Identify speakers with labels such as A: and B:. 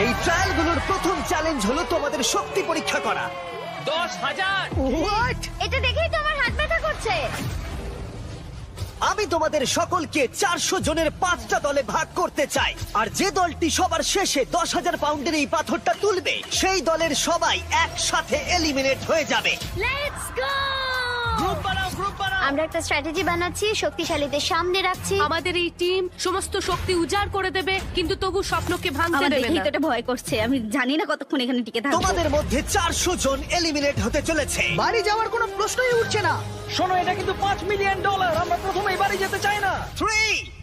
A: এই ট্রায়ালগুলোর প্রথম চ্যালেঞ্জ হলো তোমাদের শক্তি পরীক্ষা করা।
B: দশ হাজার।
A: হোয়াট
C: এটা দেখেই তো আমার হাত ব্যথা করছে।
A: আমি তোমাদের সকলকে চারশো জনের পাঁচটা দলে ভাগ করতে চাই। আর যে দলটি সবার শেষে দশ হাজার পাউন্ডের এই পাথরটা তুলবে সেই দলের সবাই একসাথে এলিমিনেট হয়ে যাবে।
C: লেটস গো
B: গ্রুপ বানাও গ্রুপ বানাও।
C: আমরা একটা স্ট্র্যাটেজি বানাচ্ছি শক্তিশালীদের সামনে রাখছি।
D: আমাদের এই টিম সমস্ত শক্তি উজাড় করে দেবে কিন্তু তবু স্বপ্নকে ভাঙতে
E: আমার
D: দেবে
E: দেখেই
D: না।
E: তো এটা ভয় করছে আমি জানি না কতক্ষণ এখানে টিকে থাকব।
A: তোমাদের মধ্যে চারশো জন এলিমিনেট হতে চলেছে।
F: বাড়ি যাওয়ার কোনো প্রশ্নই উঠছে না। শোনো এটা কিন্তু পাঁচ মিলিয়ন ডলার আমরা প্রথমেই বাড়ি যেতে চাই না।
A: Three two one